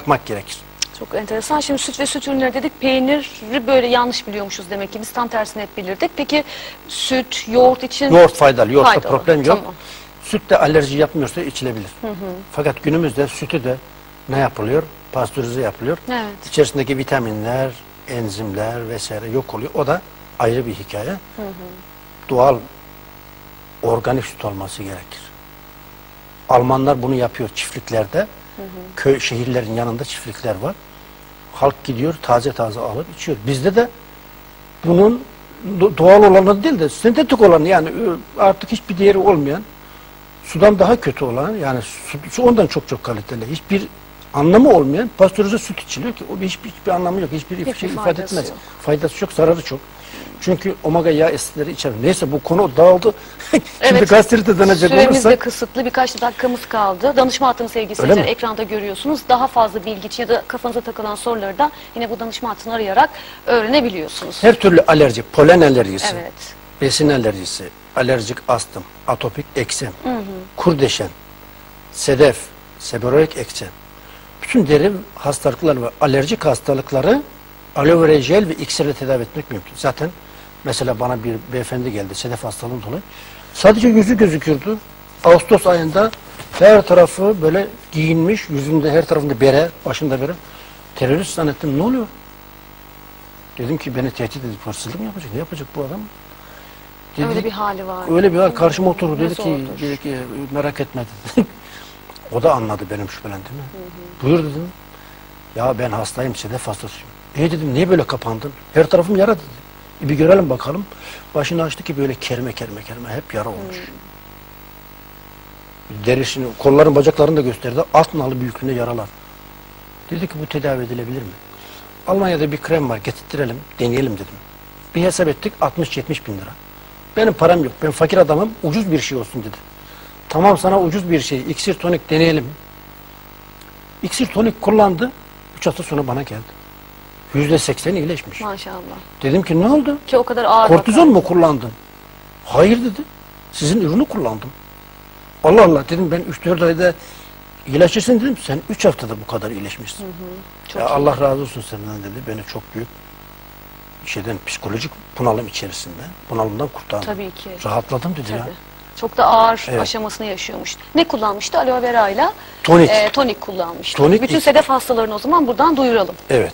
bakmak gerekir. Çok enteresan. Şimdi süt ve süt ürünleri dedik. Peyniri böyle yanlış biliyormuşuz demek ki. Biz tam tersini hep bilirdik. Peki süt, yoğurt için Yoğurt faydalı, yoğurtta Faydalı, problem yok. tamam. Süt de alerji yapmıyorsa içilebilir. Fakat günümüzde sütü de ne yapılıyor? Pastörize yapılıyor. Evet. İçerisindeki vitaminler, enzimler vesaire yok oluyor. O da ayrı bir hikaye. Doğal, organik süt olması gerekir. Almanlar bunu yapıyor çiftliklerde. Köy, şehirlerin yanında çiftlikler var. Halk gidiyor taze taze alır içiyor. Bizde de bunun do- doğal olanı değil de sentetik olanı yani ö, artık hiçbir değeri olmayan sudan daha kötü olan yani su, su ondan çok çok kaliteli. Hiçbir anlamı olmayan pastörize süt içiliyor ki o hiçbir, hiçbir anlamı yok. Hiçbir, Hiçbir şey ifade etmez. yok. Faydası çok, zararı çok. Çünkü omega yağ asitleri içerir. Neyse bu konu dağıldı. Şimdi Evet. gazetede dönecek Süremiz de olursak kısıtlı. Birkaç dakikamız kaldı. Danışma hattını sevgili seyirciler ekranda görüyorsunuz. Daha fazla bilgi için ya da kafanıza takılan soruları da yine bu danışma hattını arayarak öğrenebiliyorsunuz. her türlü alerji, polen alerjisi, Evet. besin alerjisi, alerjik astım, atopik eksem, kurdeşen, sedef, seborreik eksem. Bütün deri hastalıklar ve alerjik hastalıkları aloe vera jel ve iksirle tedavi etmek mümkün. Zaten mesela bana bir beyefendi geldi sedef hastalığından dolayı. Sadece yüzü gözüküyordu. Ağustos ayında her tarafı böyle giyinmiş, yüzünde her tarafında bere, başında bere. Terörist zannettim ne oluyor? Dedim ki beni tehdit edip hırsızlık mı yapacak? Ne yapacak bu adam? Dedi, Öyle bir hali var. Öyle bir hal karşıma oturdu dedi ki, dedi ki merak etme dedi. o da anladı benim şüphelendiğimi. Buyur dedim. Ya ben hastayım sedef hastasıyım. E dedim niye böyle kapandın? Her tarafım yara dedi. E bir görelim bakalım. Başını açtı ki böyle kerme kerme kerme hep yara olmuş. Derisini, kolların bacaklarını da gösterdi. Alt nalı büyüklüğünde yaralar. Dedi ki bu tedavi edilebilir mi? Almanya'da bir krem var getirtirelim deneyelim dedim. Bir hesap ettik 60-70 bin lira. Benim param yok. Ben fakir adamım. Ucuz bir şey olsun dedi. Tamam sana ucuz bir şey. İksir tonik deneyelim. İksir tonik kullandı. 3 hafta sonra bana geldi. Yüzde seksen iyileşmiş. Maşallah. Dedim ki ne oldu? Ki o kadar ağır. Kortizon mu kullandın? Hayır dedi. Sizin ürünü kullandım. Allah Allah dedim ben 3-4 ayda iyileşirsin dedim. Sen 3 haftada bu kadar iyileşmişsin. Çok Ya iyi. Allah razı olsun senden dedi. Beni çok büyük şeyden psikolojik bunalım içerisinde. Bunalımdan kurtardı. Tabii ki. Rahatladım dedi ya. Çok da ağır Evet. aşamasını yaşıyormuş. Ne kullanmıştı? Aloe vera ile Tonik. e, tonik kullanmıştı. Tonik Bütün sedef hastalarını o zaman buradan duyuralım. Evet.